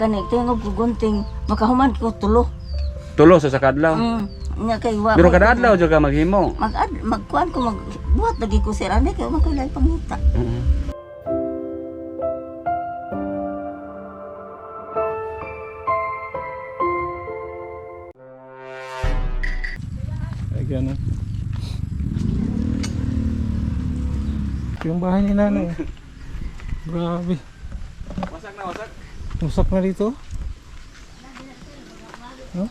Kani tingog ko gunting makahuman ko tulo. Tulo sa sakadlaw. Mm. Nya kay wa. Pero kada adlaw jud ka maghimo. mag magkuan ko mag buhat lagi ko sir ande kay man ko lay pangita. Oo. Ay, ganun. Ito yung bahay ni nanay. Grabe. Wasak na wasak. Usap na dito. No?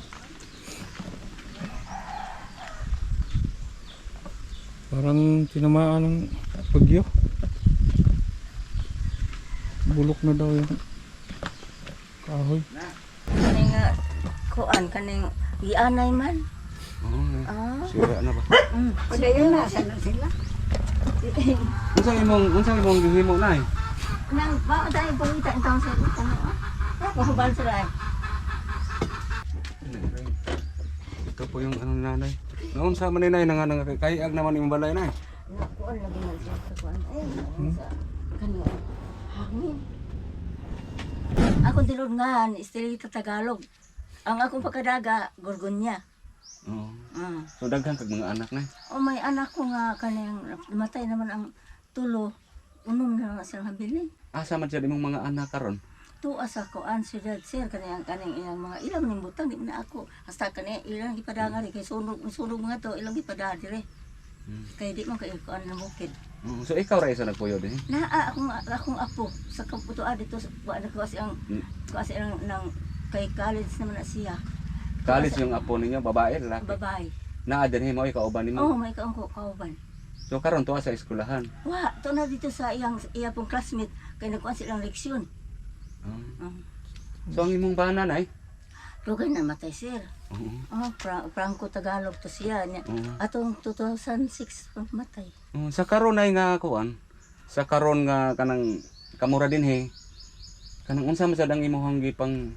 Parang tinamaan ng bagyo. Bulok na daw yung kahoy. Kani nga kuan kaning gianay man. Oo. Ah. Sira na ba? Mm. Padayon na sana sila. Unsa imong unsa imong gihimo nay? Nang ba dai pangita ang taon sir kani. Ah, mahubal sila. eh. Ito po yung ano nanay. Noon sa maninay nang nang kayag naman yung balay nay. Nakuan lagi na siya sa kuan. Ay, sa kani hangin. Akong tilod nga, istilita Tagalog. Ang akong pagkadaga, Gorgonya. Oo. Mm. So daghan kag mga anak nay. O may anak ko nga kanang namatay naman ang tulo. Unom na nga silang habilin. Asa man siya imong mga anak karon? Tuwa sa koan si Dad Sir kanang kaning ilang mga ilang ning butang di na ako. Hasta kani ilang gipadanga rin kay sunog sunog mga to ilang gipadanga dire. Hmm. Kay di man kay koan na bukid. Oo. So ikaw ra isa nagpuyo din. Naa akong akong apo sa kaputo dito sa ano ko kasi ang kasi ang nang kay college naman na siya. College yung apo ninyo, babae, lalaki. Babae. Naa din mo ikaw uban nimo. Oh, may kaong ko kauban. So karon tuwa sa eskwelahan. Wa, to na dito sa iyang iya pong classmate kay nagkuan silang leksyon. Oo. Oh. So ang imong bana nay? Lugay na matay sir. Oo. Oh, Fra- Franco Tagalog to siya. Nya, Oo. atong 2006 pag matay. Oo, sa karon ay nga kuan. Sa karon nga kanang kamura din he. Kanang unsa man sad ang imong gipang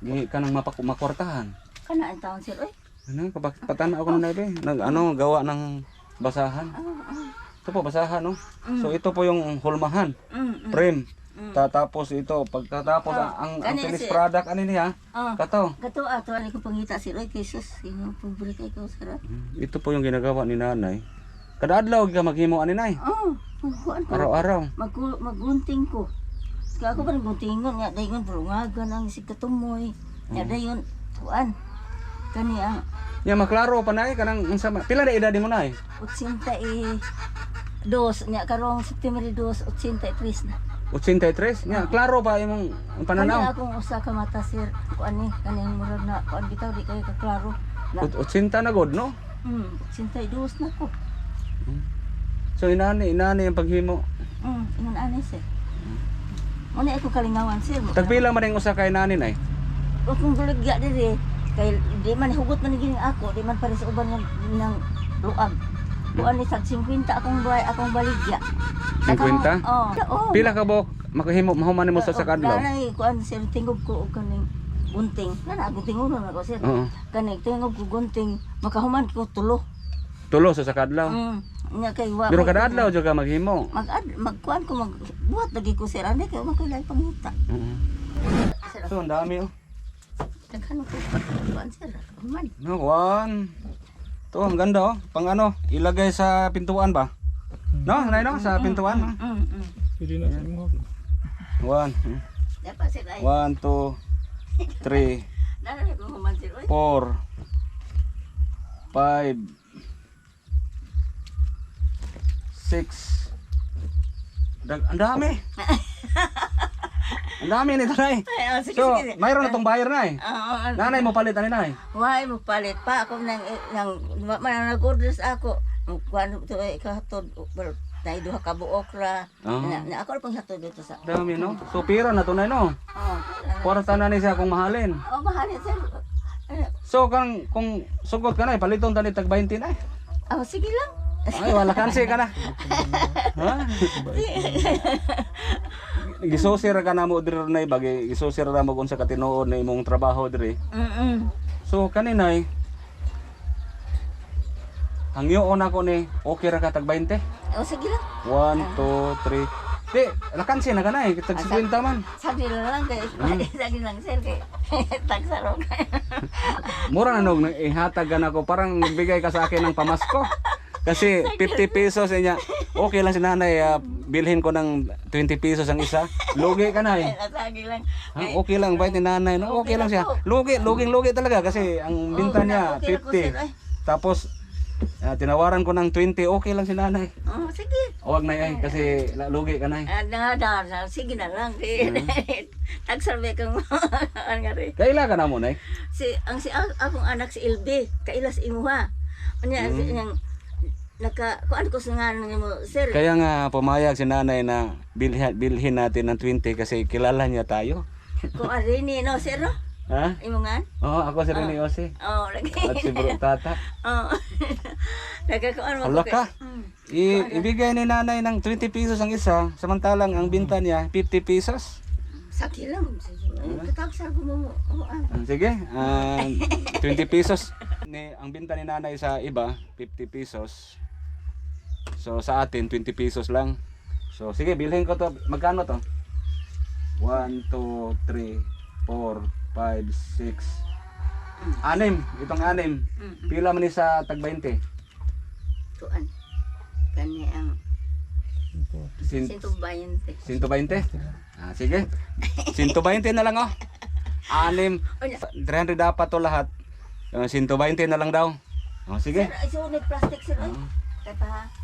gi kanang mapak makwartahan. Kana ang taon sir. Oy, Ano kapag patan ako na be. Nag ano gawa ng basahan. oh, oh. Ito po basahan no. Mm. So ito po yung hulmahan, Mm, mm. frame. Mm. Tatapos ito pagkatapos Oh, ang ang, kani finished si- product ani niya. Oh, Kato. kato ato ani ko pangita sir. Oy, kay sus, sino paborito ikaw sir? Ito po yung ginagawa ni nanay. Kada adlaw ka maghimo ani nay. Oh, kuan ko. Araw-araw. Mag magunting ko. Kaya ako pa nagguntingon nga dayon bulungagan ang sigkatumoy. Nya dayon kuan. Kani ang Ya maklaro pa nay kanang unsa ma- pila na edad mo nay? 82 nya karong September 2, 83 na. 83. Ya klaro pa imong Kani pananaw. akong usa ka mata sir. Kuan ni kaning murag na kuan bitaw di kayo ka klaro. Na, Ut- 80 na god no? hmm, 82 na ko. So inani inani ang paghimo. Hmm, ingon ani sir. Muna ako kalingawan sir. Tagpila man ang usa kay nani nay? Huwag kong guligya diri. Kay di man hugot man gining ako, di man pare sa uban ng, ng luag. Kuan ni sag 50 akong buhay, akong baligya. 50? Oh. oh. Pila ka bok makahimo mahuman nimo sa sakadlaw? Nanay kuan sir tingog ko og kaning gunting. Nana gunting ulo na ko sir. Oo. Kaning tingog ko gunting makahuman ko tulo. Tulo sa sakadlaw. Mm. Nya kay wa. Pero kada adlaw jud ka maghimo. mag magkuan ko mag buhat lagi ko sir ande kay makulay pangita. Oo. Sir, So ang dami oh. Daghan ko kuan sir. Human. No, one. To, ang ganda oh. Pang ano, ilagay sa pintuan ba? No, nay no, sa pintuan. no? Mm. mm. Pwede na sa mga. One, hmm. Dapat sir ay. one, two, three, Nanay ko human sir. Oy. four, five, six. Dag ang dami. ang dami nito nay. Ay, oh, sige, So, sige. mayroon na tong buyer nay. Oo, ano. Nanay mo palit ani nay. Why mo palit pa ako nang nang man nag-order sa ako. Kuan to eh kahatod well, na duha ka buok ra. Ah. Na, na ako pang hatod dito sa. Dami no. So pira na to nay no. Oh. Kwarta na ni siya kung mahalin. Oh, mahal yan, sir. So kang kung sugot ka na paliton tani tag 20 na. Oh, sige lang. Ay wala kansi ka na. ha? Gisosir ka na mo diri na bagi gisosir ra mo kung sa katinuod na imong trabaho diri. Mm. So kaninay Hangyoon ako ni okay ra ka tag 20. Oh, sige lang. 1 2 3 Di, lakansi na ka na eh. Tag 50 man. Sabi na lang kay, sabi lang sir kay, tagsaro ka. Mura na nog ihatag ka na ko. Parang bigay ka sa akin ng pamasko. Kasi 50 pesos eh niya. Okay lang si nanay. ah, bilhin ko ng 20 pesos ang isa. Lugi ka na eh. Nasagi lang. Ah, okay lang, bait ni nanay. No? Okay lang siya. Lugi, luging lugi talaga. Kasi ang binta niya, okay lang ko, sir, ay. 50. Tapos, ah, tinawaran ko ng 20. Okay lang si nanay. Oh, sige. Huwag na yan kasi la- lugi ka na eh. Ah, na, na, na, sige na lang. Tagsarbe kang ano nga rin. Kaila ka na mo, nay. Si, ang si akong anak si Ilbe, kailas imuha. Anya, Mm. si, yang, naka, kuan ko sa nga mo, sir. Kaya nga pumayag si nanay na bilhin, bilhin natin ng 20 kasi kilala niya tayo. Kuan rin ni, no, sir, no? Ha? Imo nga? Oo, ako si Rene Jose. Oh, lagi. At si Bro Tata. Oh. Nagkakuan mo. Hala ko ka. kay- Hmm. I, ibigay ni nanay ng 20 pesos ang isa, samantalang ang binta niya 50 pesos. Saki lang. Katagsar ko mo. Oh, ah. Ah, Sige, ah, 20 pesos. Ni, ang binta ni nanay sa iba, 50 pesos. So sa atin, 20 pesos lang. So sige, bilhin ko to. Magkano to? 1, 2, 3, 4, 5, 6, Anim, itong anim. Pila man ni sa tag 20? Kuan. Kani ang Sin, 120. 120? Ah, sige. 120 na lang oh. Anim. 300 dapat to lahat. Uh, 120 na lang daw. Oh, sige. Sir, so plastic sir. Oo. Kaya pa.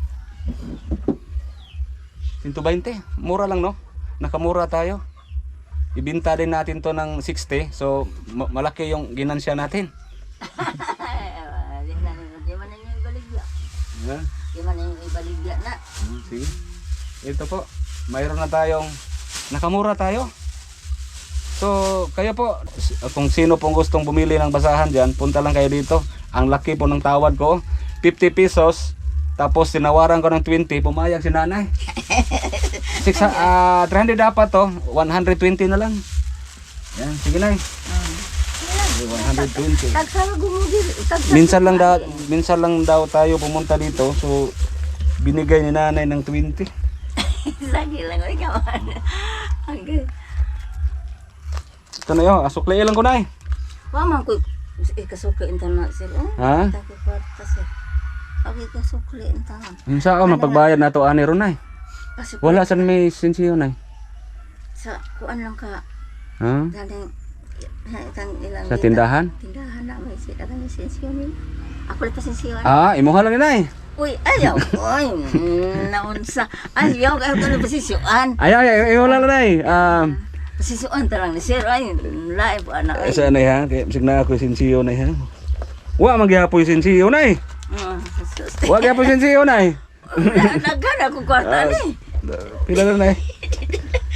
120. Mura lang no? Nakamura tayo. Ibinta din natin to ng 60. So ma- malaki yung ginansya natin. Yeah. Hmm, sige. Ito po. Mayroon na tayong nakamura tayo. So, kayo po, kung sino pong gustong bumili ng basahan dyan, punta lang kayo dito. Ang laki po ng tawad ko, 50 pesos. Tapos tinawaran ko ng 20, pumayag si nanay. Six, ah 300 dapat to, 120 na lang. Yan, sige na 120. Gumugil. Tagsara. Minsan lang daw, minsan lang daw tayo pumunta dito. So binigay ni nanay ng 20. Lagi lang ay kawan. Hanggang. Ito na yun, asukli lang ko na eh. Wa man ko eh kasukli internet sir. Oh. Ha? Taki kwarta sir. Okay kasukli internet. Yung sa ako, pagbayad na to ani ron na eh. Kasi Wala saan may sensiyo na eh. sa kuan lang ka Ha? daling itang ilang Sa tindahan? tindahan na may sila kami ni. Ako lang pasensyon. Ah, imuha lang ni nay. Uy, ayaw. Uy, mm, naunsa. Ayaw, ayaw ko na pasensyon. Ay, ay, ay, imuha lang nay. Um, Pasensyon tarang ni sir. Ay, laib anak. Ay, sa nay ha, kaya sig na ako sensiyo na ha. Wa magyapoy sensiyo nay. Ah, sus. Wa gyapoy sensiyo nay. Nagana ko kwarta ni. Pila na nay.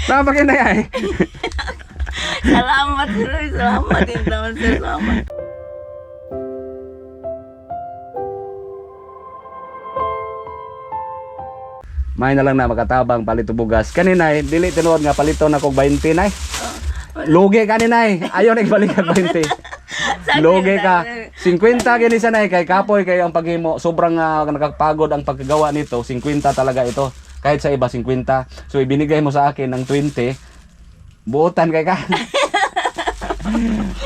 Napakita na ay. Salamat. Ay, Salamat din naman sir. Salamat. May na lang na makatabang palito bugas. Kanina eh, dili tinuod nga palito na kog 20 nay. Lugi kanina eh. Ayaw nagbalik kag 20. Lugi ka. 50 gini sa nay kay kapoy kay ang paghimo sobrang ah, nakakapagod ang paggawa nito. 50 talaga ito. Kahit sa iba 50. So ibinigay mo sa akin ng 20. Buotan kay ka.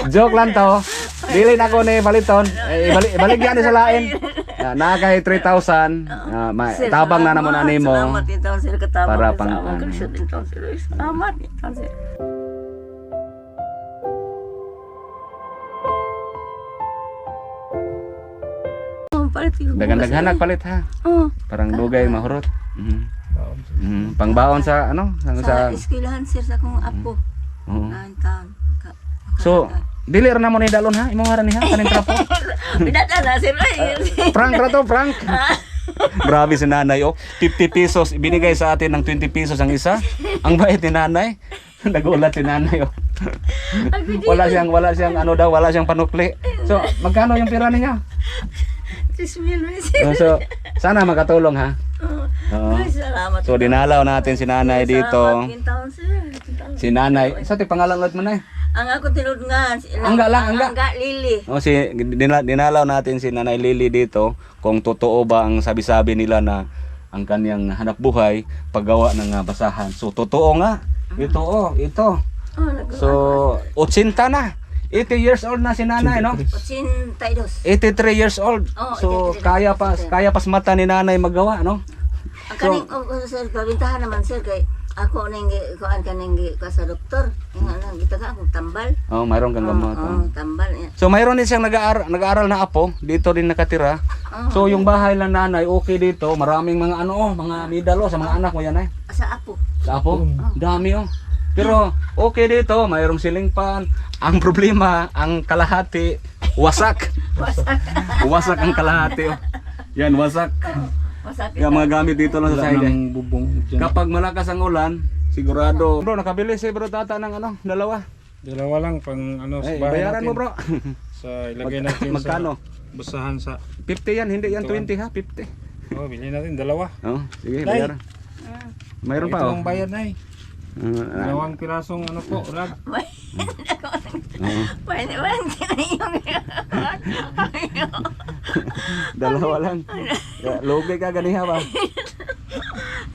Joke lang to. Dili na ko ni paliton. Eh, ibalik, ibalik yan sa lain. Ah, na kay 3,000. Ah, ma- Sir, tabang na naman salamat. ani mo. Salamat din taon sir katabang. Para din pang, sa among ano. kagsyon din taon sir. Ay, Salamat din taon sir. Oh, palit yung Dagan-daghanak palit ha. Oh, Parang dugay mahurot. Mhm. Baon sa- Mhm. Pangbaon sa ano? Sa, sa sa eskwelahan sir sa akong apo. Oo. Naan taon. Ka- So, dili ra na mo ni dalon ha. Imo ra ni ha kaning trapo. Pinata na sir. Prank ra to, prank. Grabe si nanay oh. 50 pesos binigay sa atin ng 20 pesos ang isa. Ang bait ni nanay. Nagulat si nanay oh. wala siyang wala siyang ano daw, wala siyang panukli. So, magkano yung pira niya? Tismil mo sir. Oh, so, sana makatulong ha. Oh, Oo. Ay, salamat. So, dinalaw natin si nanay dito. Salamat sir. Si nanay. Sa ti pangalan ulit mo na Ang ako tinod nga. si- Angga lang, angga. Angga Lili. O si dina- dinalaw natin si Nanay Lily dito kung totoo ba ang sabi-sabi nila na ang kaniyang hanap buhay paggawa ng ah, basahan. So totoo nga. Ito oh, ito. Oh, nag So 80 na. 80 years old na si nanay, no? 82. 83 years old. Oo, So 83. kaya pa kaya pas mata ni nanay magawa, no? Ang kaning oh, oh, sir, kabintahan naman sir kay ako ning kuan kaning gi- ka sa doktor. Nga nang gitaga akong tambal. Oh, mayroon kang gamot. Oo, oh. tambal. niya. So mayroon din siyang nag-aaral, nag-aaral na apo, dito din nakatira. Oo. So yung bahay lang nanay, okay dito, maraming mga ano, oh, mga medalo sa mga anak mo yan ay. Sa apo. Sa apo, dami oh. Pero okay dito, mayroong ceiling fan. Ang problema, ang kalahati, wasak. Wasak. wasak ang kalahati oh. Yan, wasak. Wasak. Yung mga gamit dito lang sa side. eh. ng bubong dyan. Kapag malakas ang ulan, sigurado. Bro, nakabili si bro tata ng ano, dalawa. Dalawa lang pang ano sa Ay, bahay bayaran natin. mo bro. Sa ilagay Mag- natin magkano? sa basahan sa 50 yan, hindi yan 20 ha, 50. Oh, bilhin natin dalawa. Oh, sige, bayaran. Mayroon pa Ito oh. ang bayad na eh. Dalawang pirasong ano po, rag. Pwede ba yung Dalawa lang. Lugi ka ganiha ba?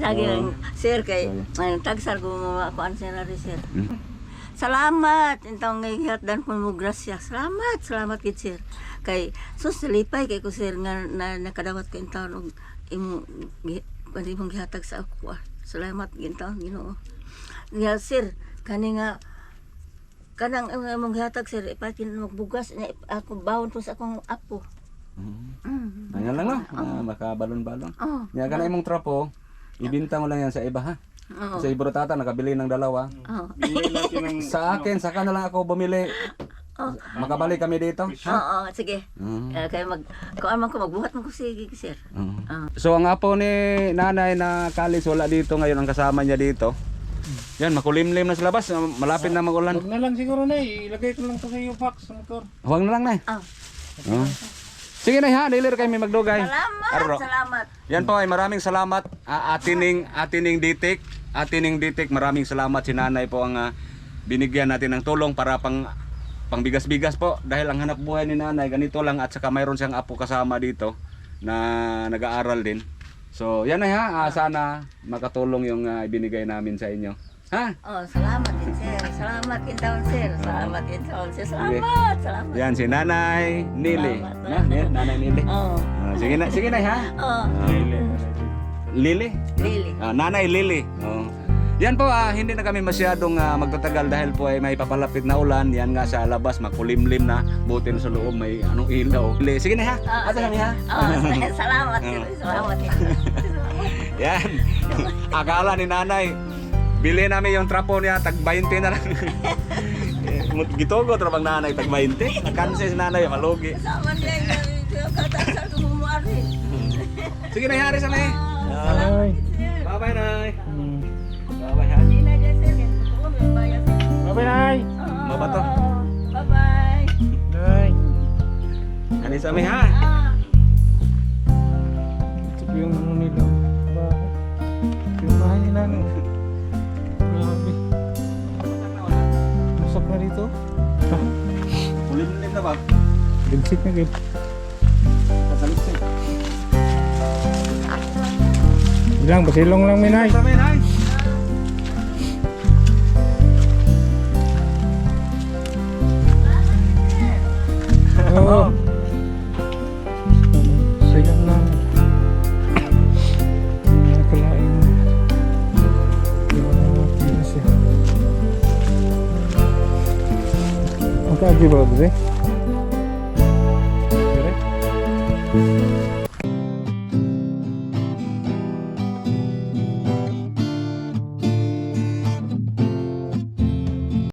Lagi lang, sir, kay, ano, tagsar ko mga kuan sir rin, sir. Salamat, intong ngayon dan po mo grasya. Salamat, salamat kid sir. Kay sus lipay kay ko sir nga na, nakadawat ko intawon og imo mong gihatag sa ako. Salamat gintawon Ginoo. Nga sir, kani nga kanang imong gihatag sir ipatin magbugas na ako bawon po sa akong apo. Mm. Ayan lang no. Ah, baka balon-balon. Oh. Nya kana imong trapo, ibinta mo lang yan sa iba ha. Oh. Sa ibro tata nakabili ng dalawa. Oh. Sa akin, saka na lang ako bumili. Oh. Makabalik kami dito. Oo, sige. Mm. Uh, kaya mag kuan man ko magbuhat man ko sige sir. Oo. Ah. So ang apo ni nanay na kalis wala dito ngayon ang kasama niya dito. Yan, makulimlim na sa labas. Malapit na magulan. Huwag na lang siguro na. Ilagay ko lang to sa iyo box sa motor. Huwag na lang na. Oh. Oh. Sige na ha, dilir kayo may magdugay. Salamat, Arro. salamat. Yan po ay maraming salamat uh, atining atining ditik, atining ditik, maraming salamat si nanay po ang ah, binigyan natin ng tulong para pang pangbigas-bigas po dahil ang hanap buhay ni nanay ganito lang at saka mayroon siyang apo kasama dito na nag-aaral din. So yan na ha, Ah, sana makatulong yung ah, ibinigay namin sa inyo. Ha? Oh, salamat din sir. Salamat din taon sir. Salamat din taon sir. Salamat, salamat. Yan si Nanay Nili. Salamat. Na, yan, Nanay Nili. Oh. Ah, sige na, sige na ha. Oh, Lili. Lily. Ah, Nanay Lily. Oh. Yan po, ah, hindi na kami masyadong ah, magtatagal dahil po ay may papalapit na ulan. Yan nga sa labas, makulimlim na. Buti na sa loob, may anong ilaw. Li- Sige na ha. Oh, Ate kami ha. Oh, salamat sir. Salamat din. Yan. Akala ni nanay, bili namin yung trapo niya, tag 20 na lang. Gitogo trabang nanay, tag 20. Nagkanse si nanay, malugi. Sige na, hari sa nay. Ay. Bye-bye, nay. Hmm. Bye-bye, ha. Hindi na dyan sir. Tuon mo yung bayas. Bye-bye, Nay. Mabato. Bye-bye. Nay. Ani sa mi, ha. Binsik na kayo. Ilang, basilong lang minay. Sa mi, nay. Oo. Sayang lang. Nakalain na. Ang kaagi ba eh?